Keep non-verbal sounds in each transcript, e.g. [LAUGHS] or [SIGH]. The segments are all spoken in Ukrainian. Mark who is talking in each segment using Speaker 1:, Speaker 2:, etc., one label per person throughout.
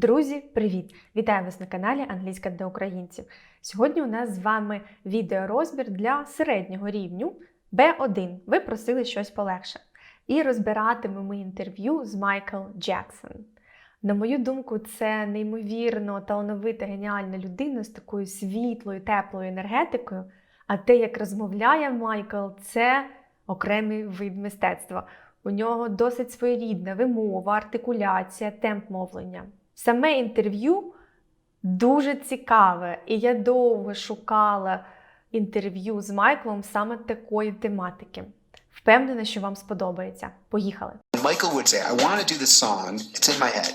Speaker 1: Друзі, привіт! Вітаю вас на каналі Англійська для українців. Сьогодні у нас з вами відеорозбір для середнього рівню B1. Ви просили щось полегше. І розбиратимемо інтерв'ю з Майкл Джексон. На мою думку, це неймовірно талановита, геніальна людина з такою світлою, теплою енергетикою. А те, як розмовляє Майкл, це окремий вид мистецтва. У нього досить своєрідна вимова, артикуляція, темп мовлення. Саме інтерв'ю дуже цікаве, і я довго шукала інтерв'ю з Майклом саме такої тематики. Впевнена, що вам сподобається. Поїхали!
Speaker 2: Michael would say, I want to do this song. It's in my head.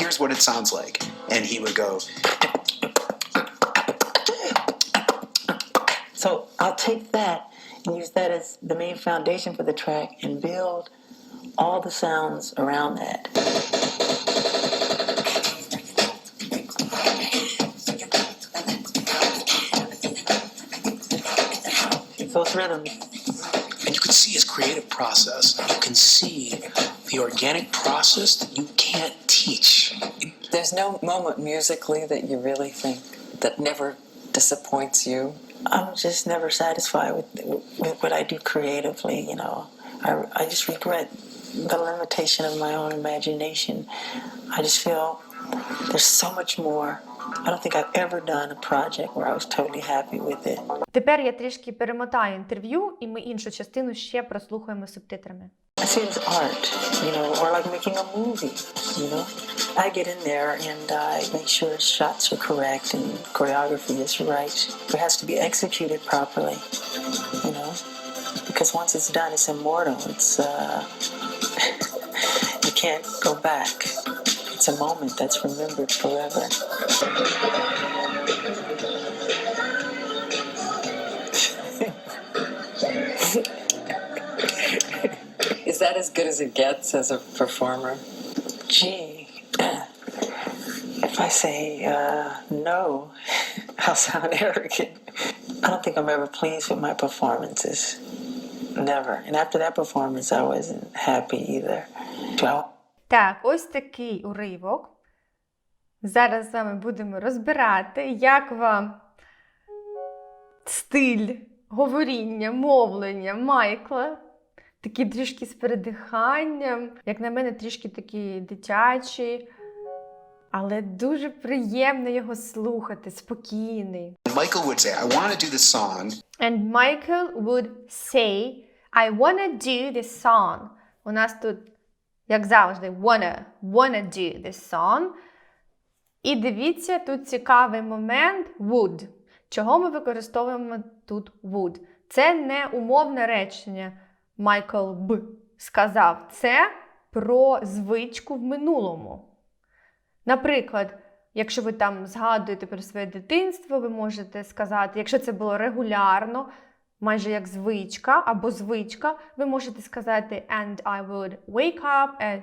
Speaker 2: Here's what it sounds like. And he would go,
Speaker 3: So I'll take that and use that as the main foundation for the track and build all the sounds around that. Rhythms.
Speaker 2: and you can see his creative process. You can see the organic process that you can't teach.
Speaker 4: There's no moment musically that you really think that never disappoints you.
Speaker 3: I'm just never satisfied with, with what I do creatively, you know. I, I just regret the limitation of my own imagination. I just feel there's so much more. I don't think I've ever done a project where I was totally happy with it.
Speaker 1: Тепер я трішки перемотаю інтерв'ю, і ми іншу частину ще прослухаємо з субтитрами.
Speaker 3: I see it as art, you know, or like making a movie, you know. I get in there and I make sure shots are correct and choreography is right. It has to be executed properly, you know, because once it's done, it's immortal. It's uh, [LAUGHS] you can't go back. It's a moment that's remembered forever. [LAUGHS]
Speaker 4: Is that as good as it gets as a performer?
Speaker 3: Gee, if I say uh, no, [LAUGHS] I'll sound [LAUGHS] arrogant. I don't think I'm ever pleased with my performances. Never. And after that performance, I wasn't happy either. So
Speaker 1: Так, ось такий уривок. Зараз з вами будемо розбирати, як вам стиль говоріння, мовлення Майкла. Такі трішки з передиханням, як на мене, трішки такі дитячі, але дуже приємно його слухати, спокійний.
Speaker 2: Michael would say, I want to do this song.
Speaker 1: And Michael would say, I wanna do this song. У нас тут, як завжди, wanna, wanna do this song. І дивіться, тут цікавий момент would. Чого ми використовуємо тут would? Це не умовне речення. Майкл б сказав. Це про звичку в минулому. Наприклад, якщо ви там згадуєте про своє дитинство, ви можете сказати, якщо це було регулярно, майже як звичка або звичка, ви можете сказати And I would wake up at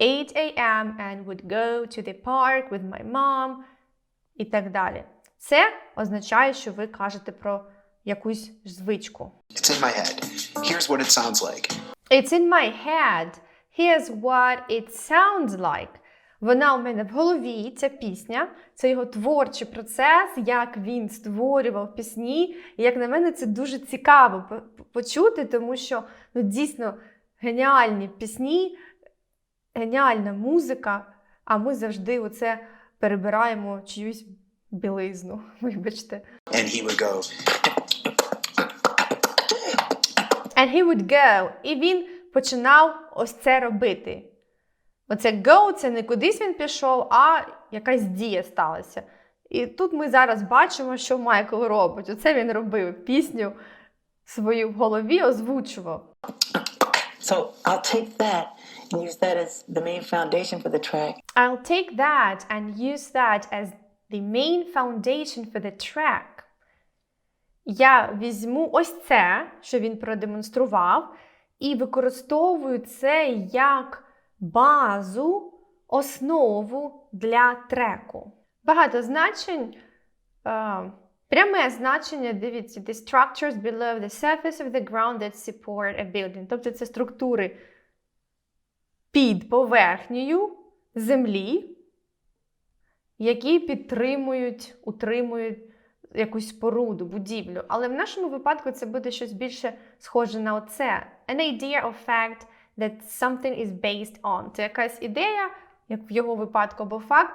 Speaker 1: 8 a.m. and would go to the park with my mom і так далі. Це означає, що ви кажете про якусь звичку.
Speaker 2: It's in my head. Here's what it sounds like.
Speaker 1: It's in my head. Here's what it sounds like. Вона у мене в голові, ця пісня, це його творчий процес, як він створював пісні. І як на мене, це дуже цікаво почути, тому що ну, дійсно геніальні пісні, геніальна музика, а ми завжди оце перебираємо чиюсь білизну. [LAUGHS] Вибачте.
Speaker 2: And he would go,
Speaker 1: And he would go. І він починав ось це робити. Оце go це не кудись він пішов, а якась дія сталася. І тут ми зараз бачимо, що Майкл робить. Оце він робив пісню свою в голові, озвучував.
Speaker 3: So I'll take that and use that as the main foundation for the track.
Speaker 1: I'll take that and use that as the main foundation for the track. Я візьму ось це, що він продемонстрував, і використовую це як базу, основу для треку. Багато значень. е, Пряме значення, дивіться, the structures below the surface of the ground that support a building. Тобто це структури під поверхнею землі, які підтримують, утримують якусь споруду, будівлю. Але в нашому випадку це буде щось більше схоже на оце. An idea of fact that something is based on. Це якась ідея, як в його випадку, або факт,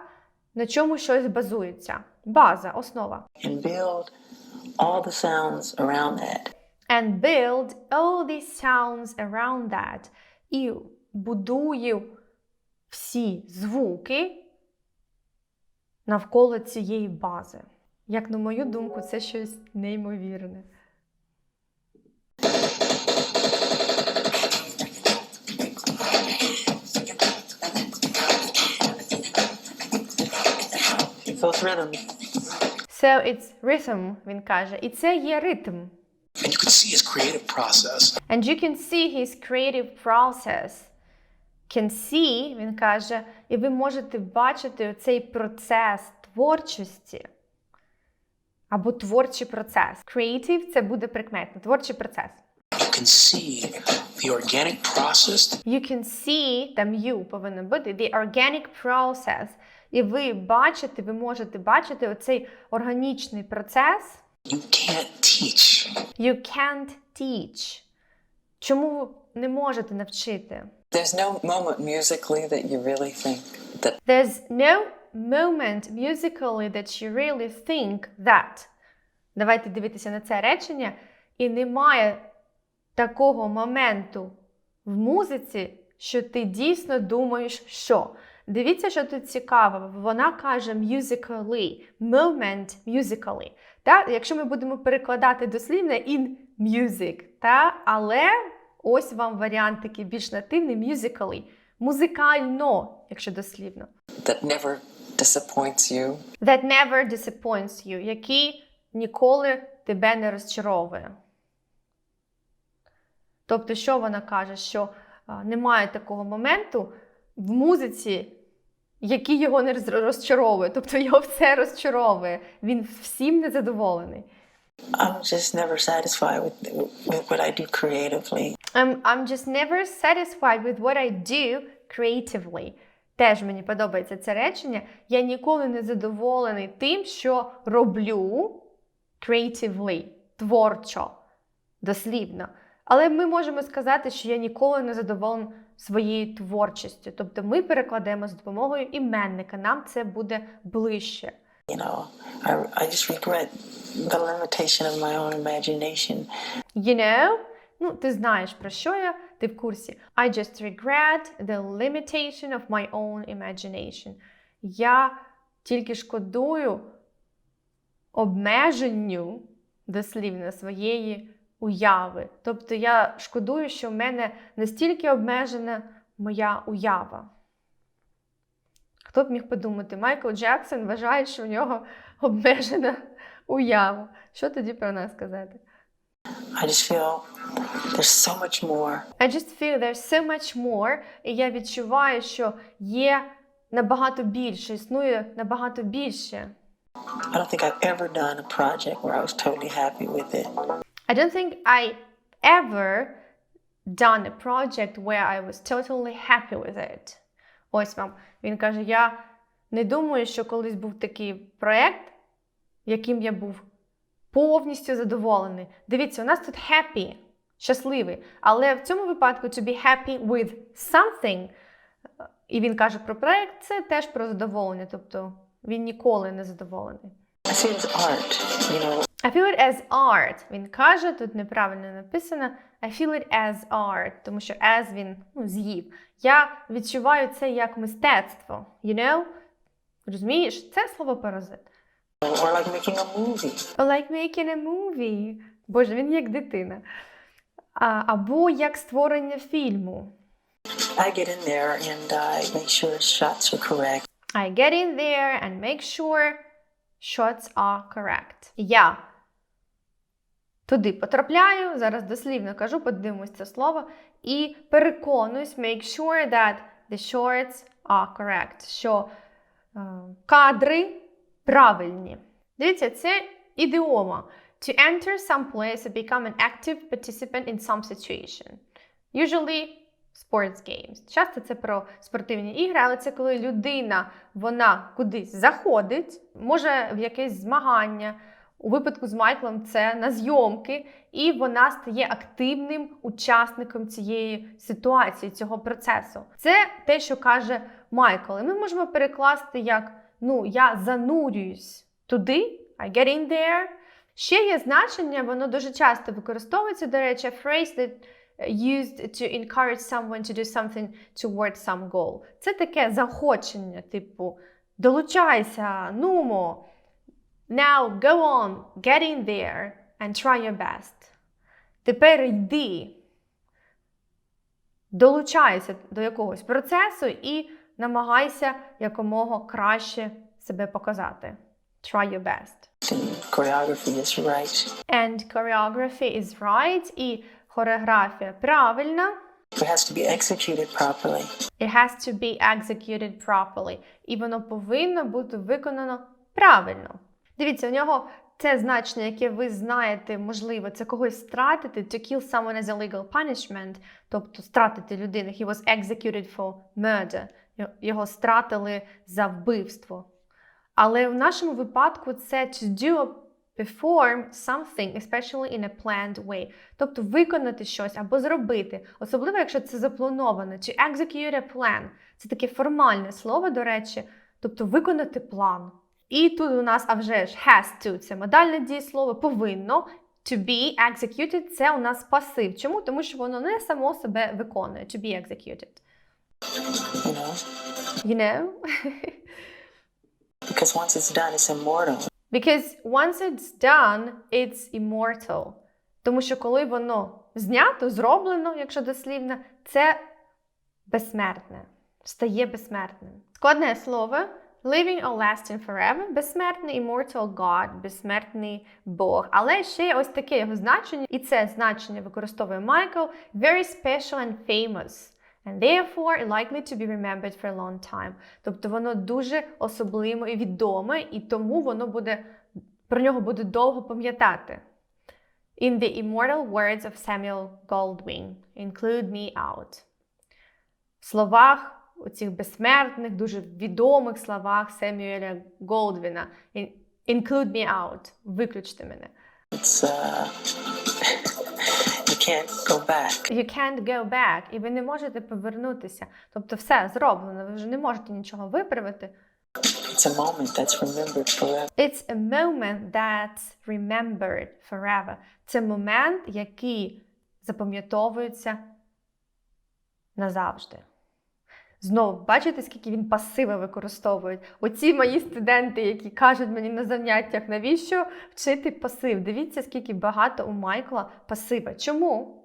Speaker 1: на чому щось базується. База, основа.
Speaker 3: and build all the sounds around that.
Speaker 1: And build all these sounds around that. І будую всі звуки навколо цієї бази. Як на мою думку, це щось неймовірне.
Speaker 3: Rhythm.
Speaker 1: So it's rhythm, він каже. І це є ритм.
Speaker 2: And you can see his creative process.
Speaker 1: And you can see his creative process. Can see, він каже, і ви можете бачити цей процес творчості. Або творчий процес. Creative – це буде прикметно. Творчий процес.
Speaker 2: You can see the organic process
Speaker 1: You can see, там you повинно бути, the organic process. І ви бачите, ви можете бачити оцей органічний процес.
Speaker 2: you can't teach.
Speaker 1: You can't teach. Чому ви не можете навчити?
Speaker 4: There's no moment musically that you really think that
Speaker 1: There's no moment musically that you really think that. Давайте дивитися на це речення. І немає такого моменту в музиці, що ти дійсно думаєш, що. Дивіться, що тут цікаво. Вона каже musically, moment musically. Та? Якщо ми будемо перекладати дослівно in music, та? але ось вам варіант такий більш нативний musically. Музикально, якщо дослівно.
Speaker 4: that never disappoints you.
Speaker 1: That never disappoints you, який ніколи тебе не розчаровує. Тобто, що вона каже? Що немає такого моменту в музиці, який його не розчаровує. Тобто його все розчаровує. Він всім незадоволений.
Speaker 3: I'm just never satisfied with, with what I do creatively.
Speaker 1: I'm, I'm just never satisfied with what I do creatively. Теж мені подобається це речення. Я ніколи не задоволений тим, що роблю creatively, творчо, дослівно. Але ми можемо сказати, що я ніколи не задоволений своєю творчістю. Тобто ми перекладемо з допомогою іменника. Нам це буде ближче.
Speaker 3: You know, I, I just regret the limitation of my own imagination.
Speaker 1: You know? Ну, ти знаєш про що я, ти в курсі. I just regret the limitation of my own imagination. Я тільки шкодую обмеженню дослівно своєї уяви. Тобто я шкодую, що в мене настільки обмежена моя уява. Хто б міг подумати, Майкл Джексон вважає, що в нього обмежена уява. Що тоді про нас сказати?
Speaker 3: I just feel there's so much more.
Speaker 1: I just feel there's so much more, і я відчуваю, що є набагато більше, існує набагато більше.
Speaker 3: I don't think I've ever done a project where I was totally happy with it.
Speaker 1: I don't think I ever done a project where I was totally happy with it. Ось вам. Він каже: я не думаю, що колись був такий проєкт, яким я був повністю задоволений. Дивіться, у нас тут happy, щасливий. Але в цьому випадку to be happy with something. І він каже про проєкт, це теж про задоволення. Тобто він ніколи не задоволений.
Speaker 3: I art, you know.
Speaker 1: I feel it as art. Він каже, тут неправильно написано I feel it as art, тому що as він ну, з'їв. Я відчуваю це як мистецтво. You know? Розумієш? Це слово паразит.
Speaker 3: Or like making a movie.
Speaker 1: Or like making a movie. Боже, він як дитина. А, або як створення фільму.
Speaker 3: I get in there and I make sure shots are correct.
Speaker 1: I get in there and make sure shots are correct. Я туди потрапляю, зараз дослівно кажу, подивимось це слово, і переконуюсь, make sure that the shots are correct, що е, кадри правильні. Дивіться, це ідіома. To enter some place or become an active participant in some situation. Usually Sports games. Часто це про спортивні ігри, але це коли людина вона кудись заходить, може в якесь змагання. У випадку з Майклом це на зйомки, і вона стає активним учасником цієї ситуації, цього процесу. Це те, що каже Майкл. І ми можемо перекласти як ну, я занурююсь туди, I get in there. Ще є значення, воно дуже часто використовується, до речі, a phrase that used to encourage someone to do something toward some goal. Це таке заохочення, типу, долучайся, нумо. Now go on, get in there and try your best. Тепер йди, долучайся до якогось процесу і намагайся якомога краще себе показати. Try your best.
Speaker 3: Choreography is right.
Speaker 1: And choreography is right. І хореографія правильна.
Speaker 3: It has to be executed properly.
Speaker 1: It has to be executed properly. І воно повинно бути виконано правильно. Дивіться, у нього це значення, яке ви знаєте, можливо, це когось стратити, to kill someone as a legal punishment, тобто стратити людину. He was executed for murder. Його- стратили за вбивство. Але в нашому випадку це to do or perform something, especially in a planned way. Тобто виконати щось або зробити, особливо якщо це заплановано. To execute a plan. Це таке формальне слово, до речі, тобто виконати план. І тут у нас, а вже ж, has to, це модальне дієслово, повинно. To be executed це у нас пасив. Чому? Тому що воно не само себе виконує. To be executed.
Speaker 3: You know, [LAUGHS] because once it's done, it's immortal.
Speaker 1: Because once it's done, it's immortal. Тому що коли воно знято, зроблено, якщо дослівно, це безсмертне, стає безсмертним. Складне слово living or lasting forever, безсмертний immortal God, безсмертний Бог. Але ще є ось таке його значення, і це значення використовує Майкл very special and famous. And therefore likely to be remembered for a long time. Тобто воно дуже особливе і відоме, і тому воно буде про нього буде довго пам'ятати. In the immortal words of Samuel Goldwyn, include me out. В словах оцих безсмертних, дуже відомих словах Семюеля Голдвіна. Include me out. Виключте мене.
Speaker 3: It's uh, you can't go back.
Speaker 1: You can't go back. І ви не можете повернутися. Тобто все зроблено, ви вже не можете нічого виправити.
Speaker 3: It's a moment that's remembered forever.
Speaker 1: It's a moment that's remembered forever. Це момент, який запам'ятовується назавжди. Знову, бачите, скільки він пасиви використовує. Оці мої студенти, які кажуть мені на заняттях, навіщо вчити пасив? Дивіться, скільки багато у Майкла пасива. Чому?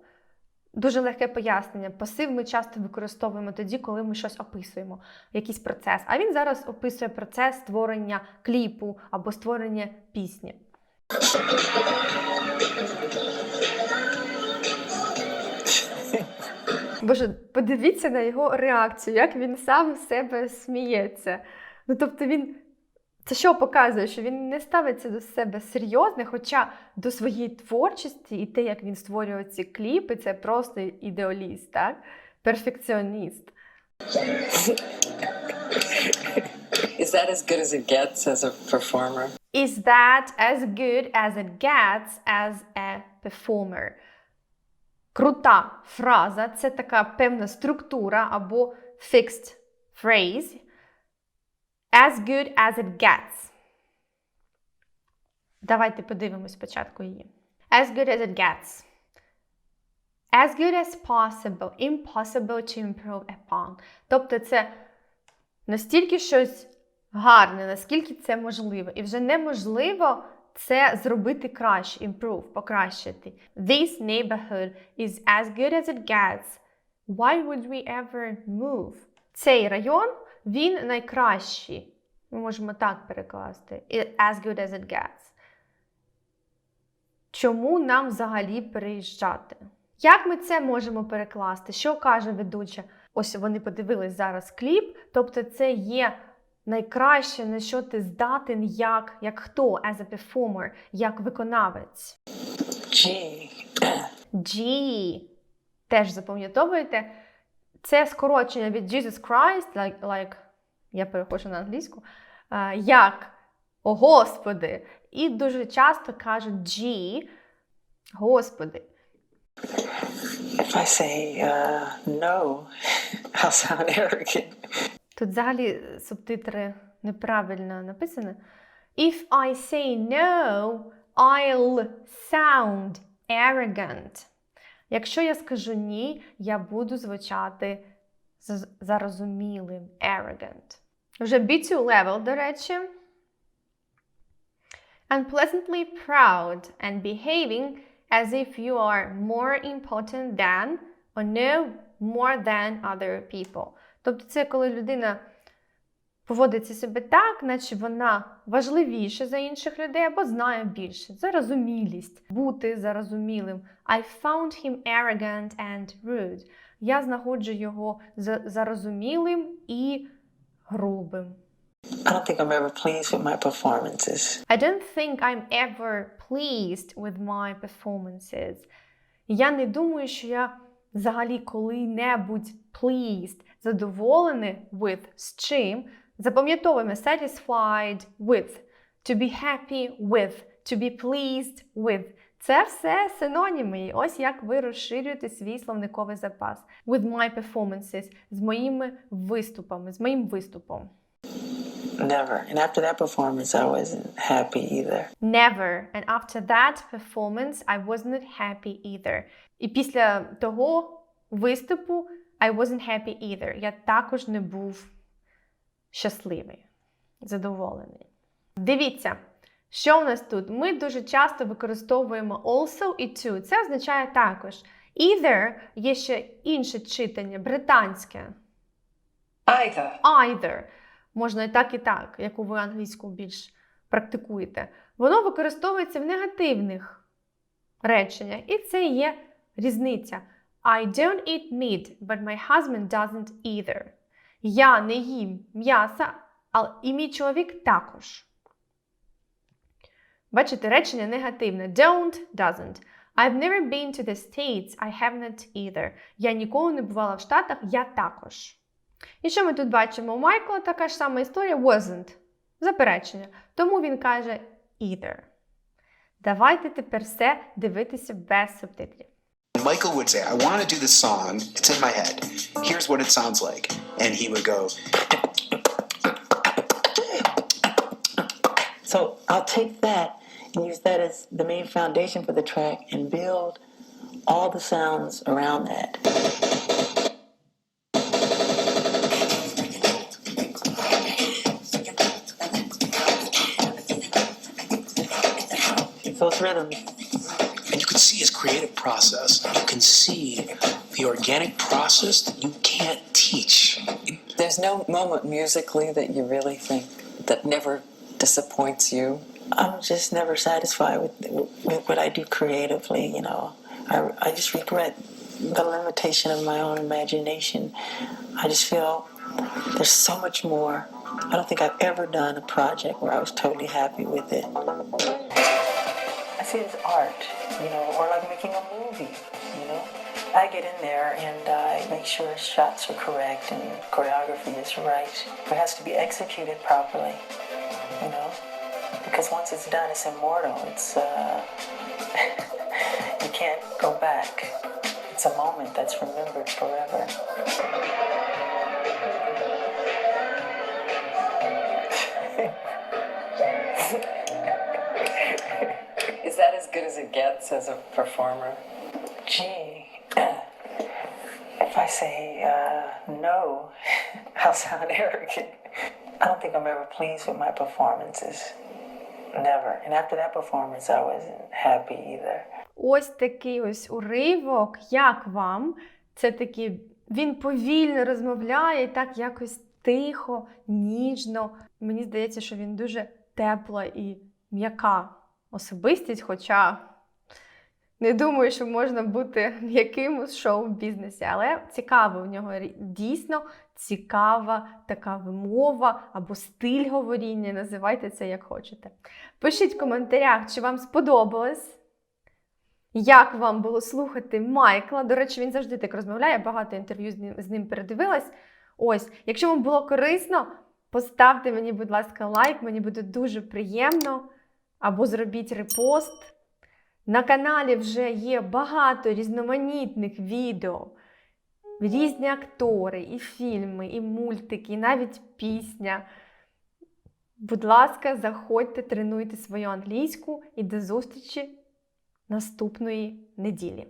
Speaker 1: Дуже легке пояснення. Пасив ми часто використовуємо тоді, коли ми щось описуємо, якийсь процес. А він зараз описує процес створення кліпу або створення пісні. Боже, подивіться на його реакцію, як він сам з себе сміється. Ну тобто він. Це що показує, що він не ставиться до себе серйозно, хоча до своєї творчості і те, як він створює ці кліпи, це просто ідеаліст, так? перфекціоніст.
Speaker 4: Is that as good as it gets as a performer?
Speaker 1: Is that as good as it gets as a performer? Крута фраза це така певна структура або fixed phrase. As good as it gets. Давайте подивимось спочатку її. As good as it gets. As good as possible. Impossible to improve upon. Тобто це настільки щось гарне, наскільки це можливо. І вже неможливо це зробити краще, improve, покращити. This neighborhood is as good as it gets. Why would we ever move? Цей район, він найкращий. Ми можемо так перекласти. As good as it gets. Чому нам взагалі переїжджати? Як ми це можемо перекласти? Що каже ведуча? Ось вони подивились зараз кліп, тобто це є найкраще, на що ти здатен, як, як хто, as a performer, як виконавець.
Speaker 3: Gee,
Speaker 1: G. Теж запам'ятовуєте. це скорочення від Jesus Christ, like, like я перехожу на англійську, е, як о Господи. І дуже часто кажуть G, Господи.
Speaker 3: If I say uh, no, [LAUGHS] I'll sound [LAUGHS] arrogant.
Speaker 1: Тут взагалі субтитри неправильно написані. If I say no, I'll sound arrogant. Якщо я скажу ні, я буду звучати зарозумілим. Arrogant. Вже B2 level, до речі. Unpleasantly proud and behaving as if you are more important than or know more than other people. Тобто це коли людина поводиться себе так, наче вона важливіша за інших людей або знає більше. Зарозумілість, бути зарозумілим. I found him arrogant and rude. Я знаходжу його за- зарозумілим і грубим.
Speaker 3: I don't think I'm ever pleased with my performances.
Speaker 1: I don't think I'm ever pleased with my performances. Я не думаю, що я взагалі коли-небудь pleased, задоволений with з чим. Запам'ятовуємо satisfied with, to be happy with, to be pleased with. Це все синоніми. І ось як ви розширюєте свій словниковий запас. With my performances, з моїми виступами, з моїм виступом.
Speaker 3: Never. And after that performance, I wasn't happy either.
Speaker 1: Never. And after that performance, I wasn't happy either. І після того виступу I wasn't happy either. Я також не був щасливий, задоволений. Дивіться, що у нас тут? Ми дуже часто використовуємо also і to. Це означає також. Either є ще інше читання, британське.
Speaker 4: Either.
Speaker 1: either. Можна і так, і так, яку ви англійську більш практикуєте. Воно використовується в негативних реченнях, і це є різниця. I don't eat meat, but my husband doesn't either. Я не їм м'яса, а і мій чоловік також. Бачите, речення негативне. Don't, doesn't. I've never been to the States, I haven't either. Я ніколи не бувала в Штатах, я також. І що ми тут бачимо? У Майкла така ж сама історія wasn't. Заперечення. Тому він каже either. Давайте тепер все дивитися без субтитрів.
Speaker 2: Michael would say, I want to do this song. It's in my head. Here's what it sounds like. And he would go,
Speaker 3: So I'll take that and use that as the main foundation for the track and build all the sounds around that. Those rhythms.
Speaker 2: And you can see his creative process. You can see the organic process that you can't teach.
Speaker 4: There's no moment musically that you really think that never disappoints you.
Speaker 3: I'm just never satisfied with, with what I do creatively. You know, I, I just regret the limitation of my own imagination. I just feel there's so much more. I don't think I've ever done a project where I was totally happy with it. I see it as art, you know, or like making a movie, you know. I get in there and I make sure shots are correct and choreography is right. It has to be executed properly, you know, because once it's done, it's immortal. It's uh, [LAUGHS] you can't go back. It's a moment that's remembered forever.
Speaker 4: It gets as a performer?
Speaker 3: Gee, if I say uh, no, I'll sound arrogant. I don't think I'm ever pleased with my performances. Never. And after that performance, I wasn't happy either.
Speaker 1: Ось такий ось уривок. Як вам? Це такий, він повільно розмовляє, так якось тихо, ніжно. Мені здається, що він дуже тепла і м'яка особистість, хоча не думаю, що можна бути [LAUGHS] м'яким у шоу-бізнесі. Але цікаво, у нього дійсно цікава така вимова або стиль говоріння. Називайте це як хочете. Пишіть в коментарях, чи вам сподобалось. Як вам було слухати Майкла? До речі, він завжди так розмовляє, багато інтерв'ю з ним, з ним передивилась. Ось, якщо вам було корисно, поставте мені, будь ласка, лайк, мені буде дуже приємно. Або зробіть репост. На каналі вже є багато різноманітних відео. Різні актори, і фільми, і мультики, і навіть пісня. Будь ласка, заходьте, тренуйте свою англійську і до зустрічі наступної неділі.